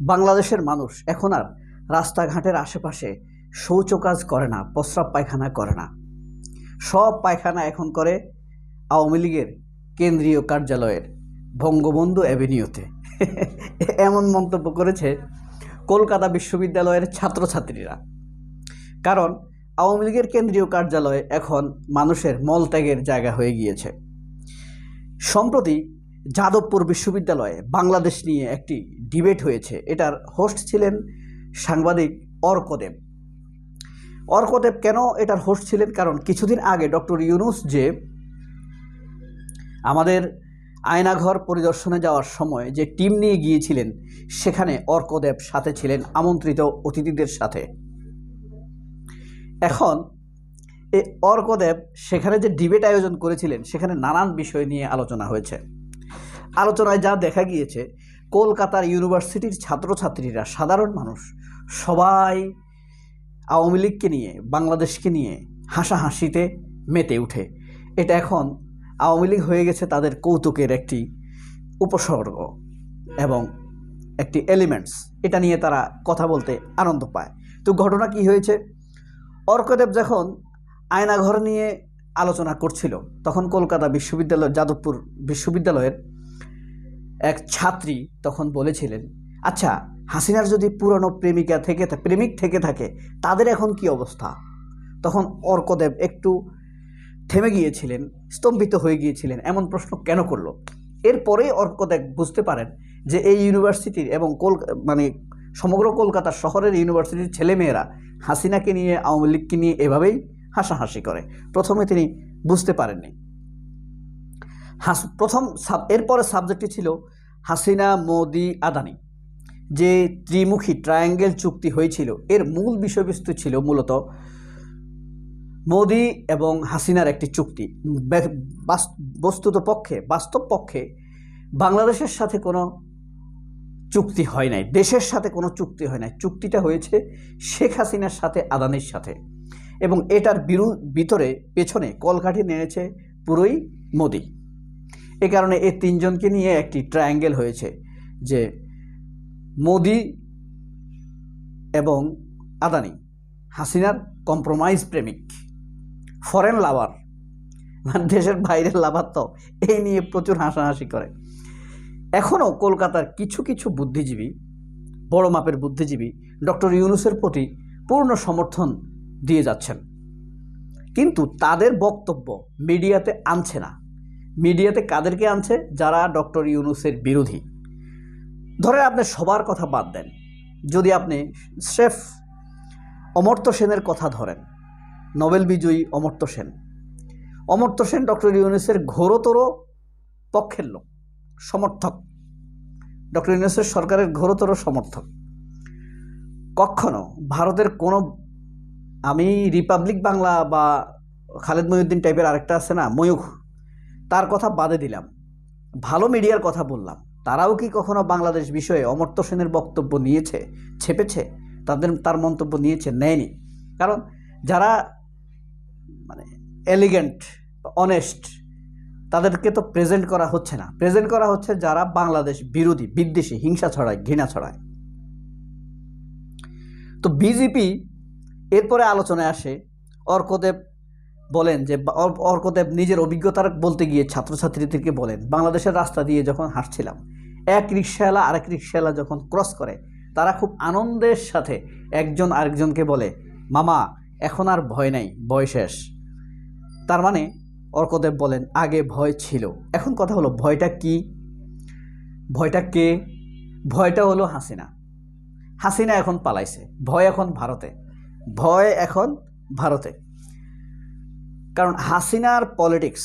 বাংলাদেশের মানুষ এখন আর রাস্তাঘাটের আশেপাশে শৌচ কাজ করে না, প্রস্রাব পায়খানা করে না। সব পায়খানা এখন করে আওয়ামী লীগের কেন্দ্রীয় কার্যালয়ের বঙ্গবন্ধু অ্যাভিনিউতে। এমন মন্তব্য করেছে কলকাতা বিশ্ববিদ্যালয়ের ছাত্রছাত্রীরা। কারণ আওয়ামী লীগের কেন্দ্রীয় কার্যালয় এখন মানুষের মলত্যাগের জায়গা হয়ে গিয়েছে। সম্প্রতি যাদবপুর বিশ্ববিদ্যালয়ে বাংলাদেশ নিয়ে একটি ডিবেট হয়েছে। এটার হোস্ট ছিলেন সাংবাদিক অর্কদেব। অর্কদেব কেন এটার হোস্ট ছিলেন? কারণ কিছুদিন আগে ডক্টর ইউনুস যে আমাদের আয়নাঘর পরিদর্শনে যাওয়ার সময় যে টিম নিয়ে গিয়েছিলেন, সেখানে অর্কদেব সাথে ছিলেন আমন্ত্রিত অতিথিদের সাথে। এখন এই অর্কদেব সেখানে যে ডিবেট আয়োজন করেছিলেন, সেখানে নানান বিষয় নিয়ে আলোচনা হয়েছে। আলোচনায় যা দেখা গিয়েছে, কলকাতার ইউনিভার্সিটির ছাত্রছাত্রীরা, সাধারণ মানুষ, সবাই আওয়ামী লীগকে নিয়ে, বাংলাদেশকে নিয়ে হাসাহাসিতে মেতে উঠে। এটা এখন আওয়ামী লীগ হয়ে গেছে তাদের কৌতুকের একটি উপসর্গ এবং একটি এলিমেন্টস এটা নিয়ে তারা কথা বলতে আনন্দ পায়। তো ঘটনা কি হয়েছে? অর্কদেব যখন আয়নাঘর নিয়ে আলোচনা করছিল, তখন কলকাতা বিশ্ববিদ্যালয়, যাদবপুর বিশ্ববিদ্যালয়ের এক ছাত্রী তখন বলেছিলেন আচ্ছা হাসিনার যদি পুরনো প্রেমিকা থেকে প্রেমিক থেকে থাকে, তাদের এখন কি অবস্থা? তখন অর্কদেব একটু থেমে গিয়েছিলেন, স্তম্ভিত হয়ে গিয়েছিলেন, এমন প্রশ্ন কেন করল? এরপরেই অর্কদেব বুঝতে পারেন যে এই ইউনিভার্সিটির এবং কল মানে সমগ্র কলকাতা শহরের ইউনিভার্সিটির ছেলেমেয়েরা হাসিনাকে নিয়ে, আওয়ামী লীগকে নিয়ে এভাবেই হাসাহাসি করে। প্রথমে তিনি বুঝতে পারেননি। হাস প্রথম সাব এরপরে সাবজেক্টটি ছিল হাসিনা মোদি আদানি, যে ত্রিমুখী ট্রায়াঙ্গেল চুক্তি হয়েছিল। এর মূল বিষয়বস্তু ছিল মূলত মোদি এবং হাসিনার একটি চুক্তি। বস্তুত পক্ষে, বাস্তব পক্ষে বাংলাদেশের সাথে কোনো চুক্তি হয় নাই, দেশের সাথে কোনো চুক্তি হয় নাই। চুক্তিটা হয়েছে শেখ হাসিনার সাথে, আদানির সাথে। এবং এটার বিরু ভিতরে, পেছনে কলকাঠি নেড়েছে পুরোই মোদি। এ কারণে এই তিনজনকে নিয়ে একটি ট্রায়াঙ্গেল হয়েছে যে মোদি এবং আদানি, হাসিনার কম্প্রোমাইজ প্রেমিক ফরেন লাভার মানে দেশের বাইরের লাভার তো, এই নিয়ে প্রচুর হাসাহাসি করে। এখনও কলকাতার কিছু কিছু বুদ্ধিজীবী, বড় মাপের বুদ্ধিজীবী, ডক্টর ইউনুসের প্রতি পূর্ণ সমর্থন দিয়ে যাচ্ছেন। কিন্তু তাদের বক্তব্য মিডিয়াতে আনছে না। মিডিয়াতে কাদেরকে আনছে? যারা ডক্টর ইউনুসের বিরোধী। ধরে আপনি সবার কথা বাদ দেন। যদি আপনি শেফ অমর্ত্য সেনের কথা ধরেন, নোবেল বিজয়ী অমর্ত্য সেন। অমর্ত্য সেন ডক্টর ইউনুসের ঘোরতর পক্ষের লোক, সমর্থক। ডক্টর ইউনুসের সরকারের ঘোরতর সমর্থক। কখনো ভারতের কোনো, আমি রিপাবলিক বাংলা বা খালেদ মহিউদ্দিন টাইপের আরেকটা আছে না, ময়ূখ তার কথা বাদে দিলাম। ভালো মিডিয়ার কথা বললাম। তারাও কি কখনো বাংলাদেশ বিষয়ে অমর্ত্য সেনের বক্তব্য নিয়েছে, ছেপেছে? তাদের, তার মন্তব্য নিয়েছে, নেয়নি। কারণ যারা মানে এলিগেন্ট অনেস্ট তাদেরকে তো প্রেজেন্ট করা হচ্ছে না। প্রেজেন্ট করা হচ্ছে যারা বাংলাদেশ বিরোধী, বিদ্বেষী, হিংসা ছড়ায়, ঘৃণা ছড়ায়। তো বিজেপি এরপরে আলোচনায় আসে অর্কদেব বলেন যে অর্কদেব নিজের অভিজ্ঞতার বলতে গিয়ে ছাত্রছাত্রীদেরকে বলেন, বাংলাদেশের রাস্তা দিয়ে যখন হাঁটছিলাম, এক রিক্সাওয়ালা আরেক রিক্সাওয়ালা যখন ক্রস করে, তারা খুব আনন্দের সাথে একজন আরেকজনকে বলে, মামা, এখন আর ভয় নাই, ভয় শেষ। তার মানে অর্কদেব বলেন, আগে ভয় ছিল। এখন কথা হলো, ভয়টা কি? ভয়টা কে? ভয়টা হলো হাসিনা। হাসিনা এখন পালাইছে। ভয় এখন ভারতে। ভয় এখন ভারতে। কারণ হাসিনার পলিটিক্স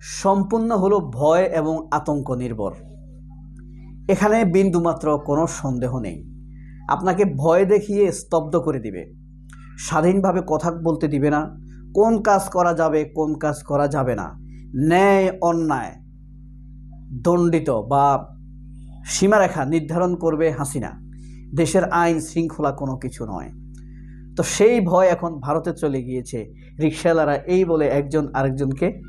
সম্পূর্ণ হলো ভয় এবং আতঙ্ক নির্ভর। এখানে বিন্দুমাত্র কোনো সন্দেহ নেই। আপনাকে ভয় দেখিয়ে স্তব্ধ করে দিবে। স্বাধীনভাবে কথা বলতে দিবে না। কোন কাজ করা যাবে, কোন কাজ করা যাবে না। ন্যায়, অন্যায়, দণ্ডিত বা সীমারেখা নির্ধারণ করবে হাসিনা। দেশের আইন শৃঙ্খলা কোনো কিছু নয়। তো সেই ভয় এখন ভারতে চলে গিয়েছে। রিক্সাওয়ালারা এই বলে একজন আরেকজনকে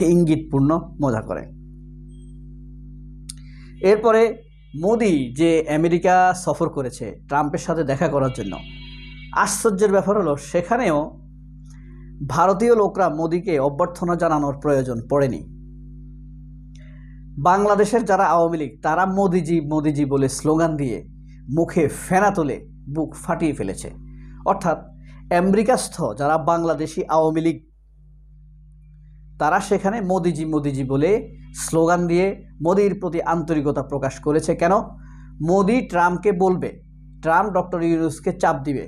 ইঙ্গিতপূর্ণ মজা করে। এরপরে মোদি যে আমেরিকা সফর করেছে ট্রাম্পের সাথে দেখা করার জন্য। আশ্চর্যের ব্যাপার হলো সেখানেও ভারতীয় লোকরা মোদিকে অভ্যর্থনা জানানোর প্রয়োজন পড়েনি। বাংলাদেশের যারা আওয়ামী লীগ, তারা মোদিজি মোদিজি বলে স্লোগান দিয়ে মুখে ফেনা তুলে বুক ফাটিয়ে ফেলেছে। অর্থাৎ আমেরিকাস্থ যারা বাংলাদেশি আওয়ামী লীগ, তারা সেখানে মোদিজি মোদিজি বলে স্লোগান দিয়ে মোদির প্রতি আন্তরিকতা প্রকাশ করেছে। কেন? মোদি ট্রাম্পকে বলবে, ট্রাম্প ডক্টর ইউনুসকে চাপ দিবে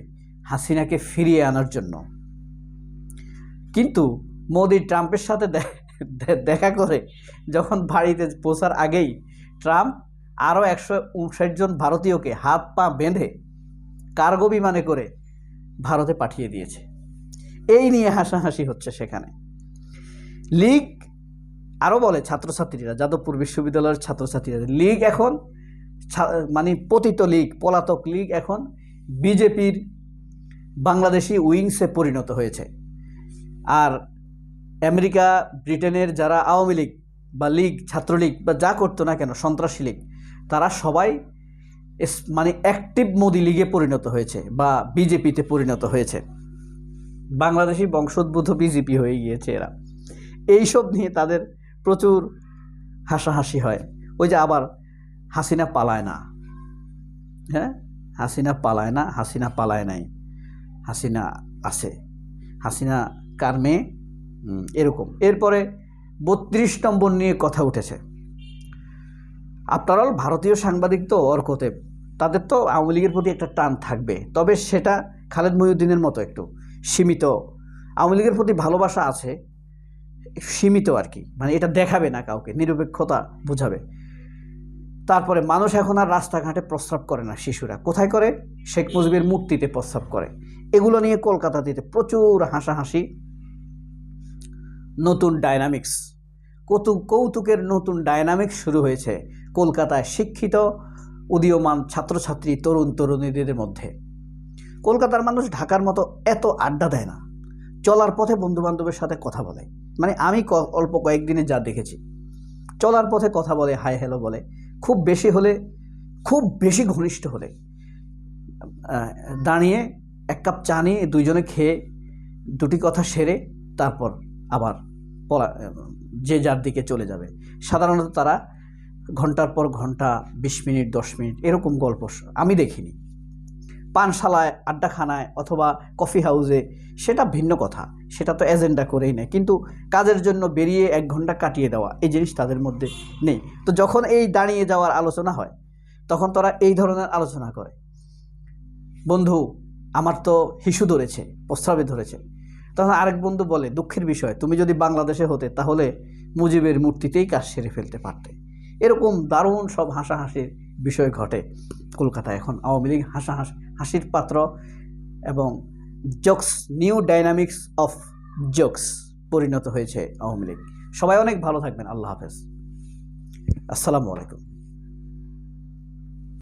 হাসিনাকে ফিরিয়ে আনার জন্য। কিন্তু মোদি ট্রাম্পের সাথে দেখা করে যখন বাড়িতে পৌঁছার আগেই ট্রাম্প আরও একশো উনষাট জন ভারতীয়কে হাত পা বেঁধে কার্গো বিমানে করে ভারতে পাঠিয়ে দিয়েছে। এই নিয়ে হাসাহাসি হচ্ছে সেখানে। লীগ আরও বলে ছাত্রছাত্রীরা, যাদবপুর বিশ্ববিদ্যালয়ের ছাত্রছাত্রীরা, লীগ এখন মানে পতিত লীগ, পলাতক লীগ এখন বিজেপির বাংলাদেশি উইংসে পরিণত হয়েছে। আর আমেরিকা, ব্রিটেনের যারা আওয়ামী লীগ বা লীগ, ছাত্রলীগ বা যা করতো না কেন, সন্ত্রাসী লীগ, তারা সবাই মানে অ্যাক্টিভ মোদি লীগে পরিণত হয়েছে বা বিজেপিতে পরিণত হয়েছে। বাংলাদেশি বংশোদ্ভূত বিজেপি হয়ে গিয়েছে এরা। এইসব নিয়ে তাদের প্রচুর হাসাহাসি হয়। ওই যে আবার হাসিনা পালায় না। হ্যাঁ? হাসিনা পালায় না, হাসিনা পালায় নাই। হাসিনা আছে। হাসিনা কার মেয়ে? এরকম। এরপরে বত্রিশ নম্বর নিয়ে কথা উঠেছে। আফটার অল ভারতীয় সাংবাদিক তো অর্কতে তাদের তো আওয়ামী লীগের প্রতি একটা টান থাকবে। তবে সেটা খালেদ মহিউদ্দিনের মতো একটু সীমিত, আওয়ামী লীগের প্রতি ভালোবাসা আছে, সীমিত আর কি। মানে এটা দেখাবে না কাউকে, নিরপেক্ষতা বোঝাবে। তারপরে মানুষ এখন আর রাস্তাঘাটে প্রস্রাব করে না শিশুরা। কোথায় করে? শেখ মুজিবের মূর্তিতে প্রস্রাব করে। এগুলো নিয়ে কলকাতাতে প্রচুর হাসাহাসি। নতুন ডায়নামিক্স কৌতুক কৌতুকের নতুন ডায়নামিক্স শুরু হয়েছে। কলকাতায় শিক্ষিত উদীয়মান ছাত্রছাত্রী, তরুণ তরুণীদের মধ্যে। কলকাতার মানুষ ঢাকার মতো এত আড্ডা দেয় না। চলার পথে বন্ধুবান্ধবের সাথে কথা বলে। মানে আমি অল্প কয়েকদিনে যা দেখেছি। চলার পথে কথা বলে, হাই হ্যালো বলে। খুব বেশি হলে, খুব বেশি ঘনিষ্ঠ হলে দাঁড়িয়ে এক কাপ চা নিয়ে দুইজনে খেয়ে দুটি কথা সেরে তারপর আবার পলা, যে যার দিকে চলে যাবে। সাধারণত তারা ঘণ্টার পর ঘণ্টা, বিশ মিনিট, দশ মিনিট, এরকম গল্প আমি দেখিনি। পানশালায়, আড্ডাখানায় অথবা কফি হাউসে সেটা ভিন্ন কথা, সেটা তো এজেন্ডা করেই নেয়। কিন্তু কাজের জন্য বেরিয়ে এক ঘণ্টা কাটিয়ে দেওয়া এই জিনিস তাদের মধ্যে নেই। তো যখন এই দাঁড়িয়ে যাওয়ার আলোচনা হয়, তখন তারা এই ধরনের আলোচনা করে। বন্ধু, আমার তো হিসু ধরেছে, প্রস্রাবে ধরেছে। তখন আরেক বন্ধু বলে, দুঃখের বিষয়, তুমি যদি বাংলাদেশে হতে, তাহলে মুজিবের মূর্তিতেই কাজ সেরে ফেলতে পারতে। এরকম দারুণ সব হাসাহাসির বিষয় ঘটে কলকাতায় এখন। আওয়ামী লীগ হাসা হাসির পাত্র এবং jokes, new dynamics of jokes পরিণত হয়েছে আওয়ামী লীগ। সবাই অনেক ভালো থাকবেন। আল্লাহ হাফেজ। আসসালামু আলাইকুম।